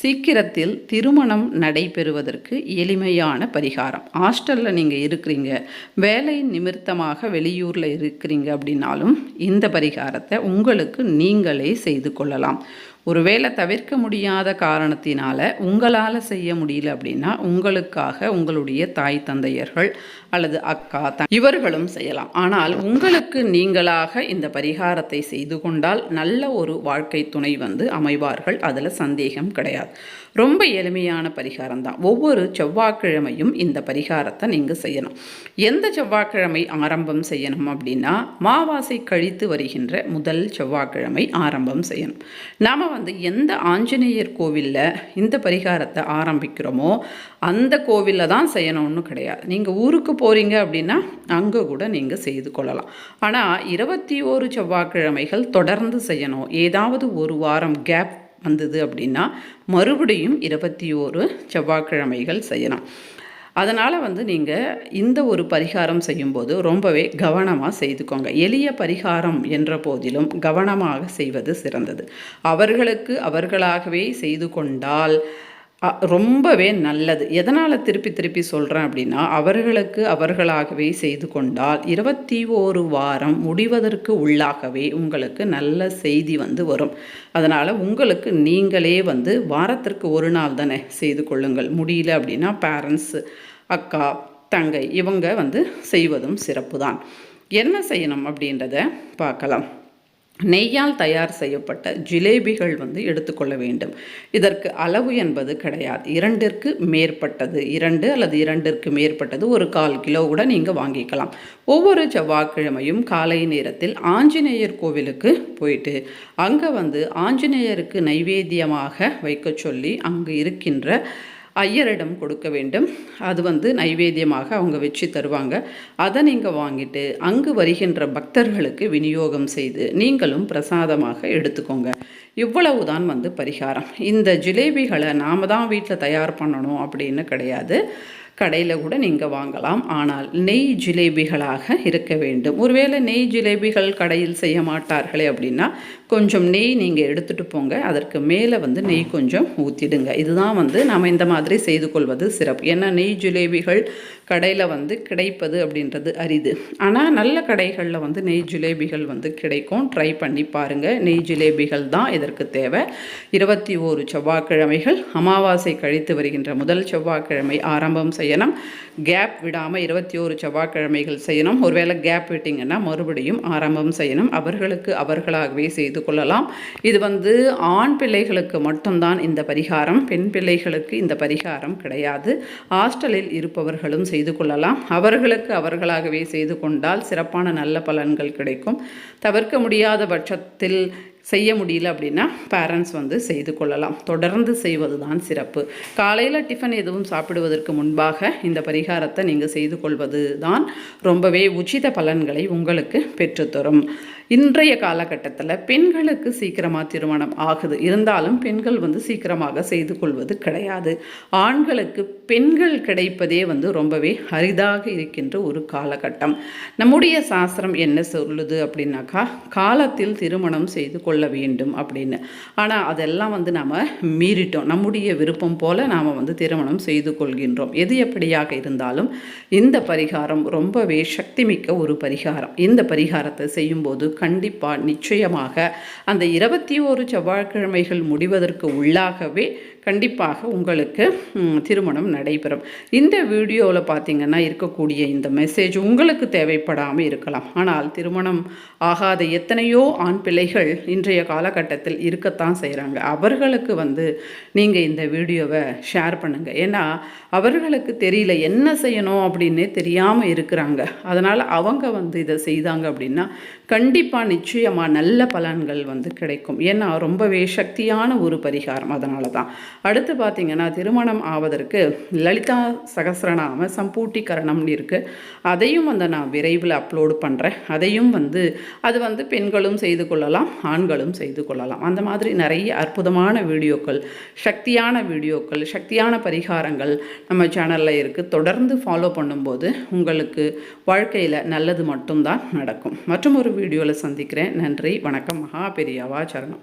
சீக்கிரத்தில் திருமணம் நடைபெறுவதற்கு எளிமையான பரிகாரம். ஹாஸ்டலில் நீங்கள் இருக்கிறீங்க. வேலை நிமித்தமாக வெளியூரில் இருக்கிறீங்க அப்படின்னாலும் இந்த பரிகாரத்தை உங்களுக்கு நீங்களே செய்து கொள்ளலாம். ஒருவேளை தவிர்க்க முடியாத காரணத்தினால உங்களால் செய்ய முடியல அப்படின்னா உங்களுக்காக உங்களுடைய தாய் தந்தையர்கள் அல்லது அக்கா த இவர்களும் செய்யலாம். ஆனால் உங்களுக்கு நீங்களாக இந்த பரிகாரத்தை செய்து கொண்டால் நல்ல ஒரு வாழ்க்கை துணை வந்து அமைவார்கள். அதில் சந்தேகம் கிடையாது. ரொம்ப எளிமையான பரிகாரம் தான் ஒவ்வொரு செவ்வாய்க்கிழமையும் இந்த பரிகாரத்தை நீங்கள் செய்யணும். எந்த செவ்வாய்க்கிழமை ஆரம்பம் செய்யணும் அப்படின்னா மாவாசை கழித்து வருகின்ற முதல் செவ்வாய்க்கிழமை ஆரம்பம் செய்யணும். நாம் வந்து எந்த ஆஞ்சநேயர் கோவிலில் இந்த பரிகாரத்தை ஆரம்பிக்கிறோமோ அந்த கோவிலில் தான் செய்யணும்னு கிடையாது. நீங்கள் ஊருக்கு போகிறீங்க அப்படின்னா அங்கே கூட நீங்கள் செய்து கொள்ளலாம். ஆனால் இருபத்தி ஓரு செவ்வாய்க்கிழமைகள் தொடர்ந்து செய்யணும். ஏதாவது ஒரு வாரம் கேப் வந்தது அப்படின்னா மறுபடியும் இருபத்தி ஓரு செவ்வாய்க்கிழமைகள் செய்யலாம். அதனால் வந்து நீங்கள் இந்த ஒரு பரிகாரம் செய்யும்போது ரொம்பவே கவனமாக செய்துக்கோங்க. எளிய பரிகாரம் என்ற போதிலும் கவனமாக செய்வது சிறந்தது. அவர்களுக்கு அவர்களாகவே செய்து கொண்டால் ரொம்பவே நல்லது. எதனால் திருப்பி திருப்பி சொல்கிறேன் அப்படின்னா அவர்களுக்கு அவர்களாகவே செய்து கொண்டால் இருபத்தி ஓரு வாரம் முடிவதற்கு உள்ளாகவே உங்களுக்கு நல்ல செய்தி வந்து வரும். அதனால் உங்களுக்கு நீங்களே வந்து வாரத்திற்கு ஒரு நாள் தானே செய்து கொள்ளுங்கள். முடியல அப்படின்னா பேரண்ட்ஸு அக்கா தங்கை இவங்க வந்து செய்வதும் சிறப்பு தான் என்ன செய்யணும் அப்படின்றத பார்க்கலாம். நெய்யால் தயார் செய்யப்பட்ட ஜிலேபிகள் வந்து எடுத்துக்கொள்ள வேண்டும். இதற்கு அளவு என்பது கிடையாது. இரண்டிற்கு மேற்பட்டது. இரண்டு அல்லது இரண்டிற்கு மேற்பட்டது ஒரு கால் கிலோ கூட நீங்கள் வாங்கிக்கலாம். ஒவ்வொரு செவ்வாய்க்கிழமையும் காலை நேரத்தில் ஆஞ்சநேயர் கோவிலுக்கு போயிட்டு அங்கே வந்து ஆஞ்சநேயருக்கு நைவேத்தியமாக வைக்க சொல்லி அங்கு இருக்கின்ற ஐயரிடம் கொடுக்க வேண்டும். அது வந்து நைவேத்தியமாக அவங்க வச்சு தருவாங்க. அதை நீங்கள் வாங்கிட்டு அங்கு வருகின்ற பக்தர்களுக்கு விநியோகம் செய்து நீங்களும் பிரசாதமாக எடுத்துக்கோங்க. இவ்வளவுதான் வந்து பரிகாரம். இந்த ஜிலேபிகளை நாம தான் வீட்டில் தயார் பண்ணணும் அப்படின்னு கிடையாது. கடையில் கூட நீங்கள் வாங்கலாம். ஆனால் நெய் ஜிலேபிகளாக இருக்க வேண்டும். ஒருவேளை நெய் ஜிலேபிகள் கடையில் செய்ய மாட்டார்களே அப்படின்னா கொஞ்சம் நெய் நீங்கள் எடுத்துகிட்டு போங்க. அதற்கு மேலே வந்து நெய் கொஞ்சம் ஊற்றிடுங்க இதுதான் வந்து நாம் இந்த மாதிரி செய்து கொள்வது சிறப்பு. ஏன்னா நெய் ஜிலேபிகள் கடையில் வந்து கிடைப்பது அப்படின்றது அரிது. ஆனால் நல்ல கடைகளில் வந்து நெய் ஜிலேபிகள் வந்து கிடைக்கும். ட்ரை பண்ணி பாருங்கள் நெய் ஜிலேபிகள் தான் இதற்கு தேவை. இருபத்தி ஓரு செவ்வாய்க்கிழமைகள் அமாவாசை கழித்து வருகின்ற முதல் செவ்வாய்க்கிழமை ஆரம்பம் செய்யணும். கேப் விடாமல் இருபத்தி ஓரு செவ்வாய்க்கிழமைகள் செய்யணும். ஒருவேளை கேப் விட்டிங்கன்னா மறுபடியும் ஆரம்பம் செய்யணும். அவர்களுக்கு அவர்களாகவே செய்து கொள்ளலாம். இது வந்து ஆண் பிள்ளைகளுக்கு மட்டும்தான் இந்த பரிகாரம் பெண் பிள்ளைகளுக்கு இந்த பரிகாரம் கிடையாது. ஹாஸ்டலில் இருப்பவர்களும் செய்து கொள்ளலாம். அவர்களுக்கு அவர்களாகவே செய்து கொண்டால் சிறப்பான நல்ல பலன்கள் கிடைக்கும். தவிர்க்க முடியாத பட்சத்தில் செய்ய முடியல அப்படின்னா பேரண்ட்ஸ் வந்து செய்து கொள்ளலாம். தொடர்ந்து செய்வது தான் சிறப்பு. காலையில் டிஃபன் எதுவும் சாப்பிடுவதற்கு முன்பாக இந்த பரிகாரத்தை நீங்கள் செய்து கொள்வது தான் ரொம்பவே உச்சித பலன்களை உங்களுக்கு பெற்றுத்தரும். இன்றைய காலகட்டத்தில் பெண்களுக்கு சீக்கிரமாக திருமணம் ஆகுது. இருந்தாலும் பெண்கள் வந்து சீக்கிரமாக செய்து கொள்வது கிடையாது. ஆண்களுக்கு பெண்கள் கிடைப்பதே வந்து ரொம்பவே அரிதாக இருக்கின்ற ஒரு காலகட்டம். நம்முடைய சாஸ்திரம் என்ன சொல்லுது அப்படின்னாக்கா காலத்தில் திருமணம் செய்து கொள்ள வேண்டும் அப்படின்னு. ஆனால் அதெல்லாம் வந்து நாம் மீறிட்டோம். நம்முடைய விருப்பம் போல் நாம் வந்து திருமணம் செய்து கொள்கின்றோம். எது எப்படியாக இருந்தாலும் இந்த பரிகாரம் ரொம்பவே சக்திமிக்க ஒரு பரிகாரம். இந்த பரிகாரத்தை செய்யும்போது கண்டிப்பாக நிச்சயமாக அந்த இருபத்தி ஓரு செவ்வாய்க்கிழமைகள் முடிவதற்கு உள்ளாகவே கண்டிப்பாக உங்களுக்கு திருமணம் நடைபெறும். இந்த வீடியோவில் பார்த்தீங்கன்னா இருக்கக்கூடிய இந்த மெசேஜ் உங்களுக்கு தேவைப்படாமல் இருக்கலாம். ஆனால் திருமணம் ஆகாத எத்தனையோ ஆண் பிள்ளைகள் இன்றைய காலகட்டத்தில் இருக்கத்தான் செய்கிறாங்க அவர்களுக்கு வந்து நீங்கள் இந்த வீடியோவை ஷேர் பண்ணுங்கள் ஏன்னா அவர்களுக்கு தெரியல என்ன செய்யணும் அப்படின்னே தெரியாமல் இருக்கிறாங்க. அதனால் அவங்க வந்து இதை செய்தாங்க அப்படின்னா கண்டிப்பாக நிச்சயமாக நல்ல பலன்கள் வந்து கிடைக்கும். ஏன்னா ரொம்பவே சக்தியான ஒரு பரிகாரம் அதனால தான் அடுத்து பார்த்திங்கன்னா திருமணம் ஆவதற்கு லலிதா சகசிரநாம சம்பூட்டிகரணம்னு இருக்குது அதையும் வந்து நான் விரைவில் அப்லோடு பண்ணுறேன் அதையும் வந்து அது வந்து பெண்களும் செய்து கொள்ளலாம் ஆண்களும் செய்து கொள்ளலாம். அந்த மாதிரி நிறைய அற்புதமான வீடியோக்கள் சக்தியான வீடியோக்கள் சக்தியான பரிகாரங்கள் நம்ம சேனலில் இருக்குது தொடர்ந்து ஃபாலோ பண்ணும்போது உங்களுக்கு வாழ்க்கையில் நல்லது மட்டும்தான் நடக்கும். மற்றும் ஒரு வீடியோவில் சந்திக்கிறேன். நன்றி வணக்கம். மகா பெரியவா சரணம்.